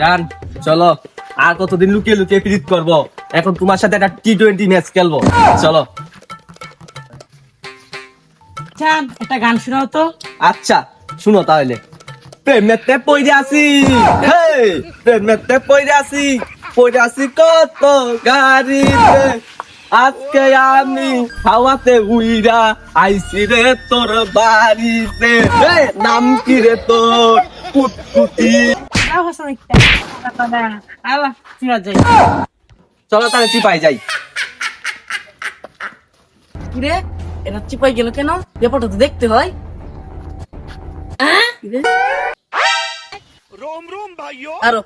ডান চলো। আর কতদিন লুকিয়ে লুকিয়ে পিরিত করব? এখন তোমার সাথে একটা টি টোয়েন্টি ম্যাচ খেলব। চলো। চান একটা গান শোনাও তো। আচ্ছা শুনো তাহলে। প্রেমেতে পইরে আসি হে প্রেমেতে পইরে আসি পইরে আসি কত গাড়িতে। আজকে আমি হাওয়াতে উইরা আইসি রে তোর বাড়িতে। নাম কি রে তোর? কুতকুতি চলো তাহলে চিপাই যাই। রে এটা চিপাই গেল কেন? ব্যাপারটা তো দেখতে হয়।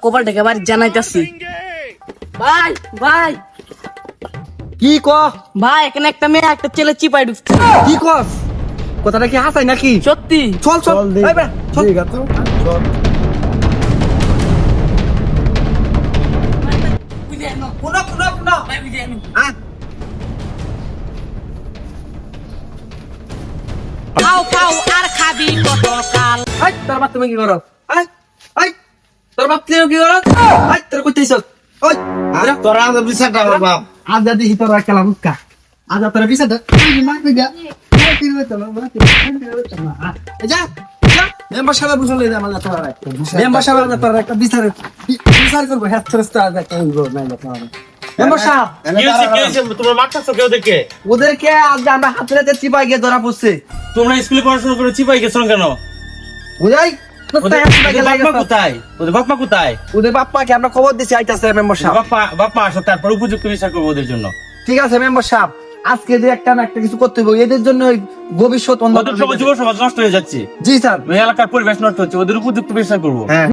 কপালটাকে বাড়ি জানাইতেছি। ভাই ভাই। কি ক? ভাই এখানে একটা মেয়ে একটা ছেলে চিপাই ঢুকছে। কি কস? কথাটা কি হাসাই নাকি? সত্যি। চল চল। বেটা, চল। খাও খাও আর খাবি কত কাল আই তোর বাপ তুমি কি করো আই আই তোর বাপ তুই কি করো আই তোর কইতেছ ওই তোরা আমাদের বিচারটা আমার বাপ আজ যদি হি তোর খেলা মুক্কা আজ তোর বিচারটা মারবি গা যা মেম্বার সাহেব বুঝলে যে আমার তোর মেম্বার সাহেব তোর একটা বিচার বিচার করব হ্যাঁ তোর একটা নাই মেম্বার সাহেব কি হয়েছে কি হয়েছে তোমরা মারতেছো কেউ দেখে? ওদেরকে আমরা হাতে হাতে চিপাই গিয়ে ধরা পড়ছে। তোমরা স্কুলে পড়াশোনা করে চিপাই গেছো কেন? বুঝাই? ওদের ওদের বাপমা কোথায়? ওদের বাপমা কোথায়? ওদের বাপ্পাকে আমরা খবর দিছি মেম্বার সাহেব। বাপ্পা বাপ্পা আসো তারপর উপযুক্ত করব ওদের জন্য। ঠিক আছে মেম্বার সাহেব আজকে যে একটা না একটা কিছু করতে হবে এদের জন্য ভবিষ্যৎ যুব সমাজ নষ্ট হয়ে যাচ্ছে। জি স্যার। ওই এলাকার পরিবেশ নষ্ট হচ্ছে ওদের উপযুক্ত বিচার করব। হ্যাঁ।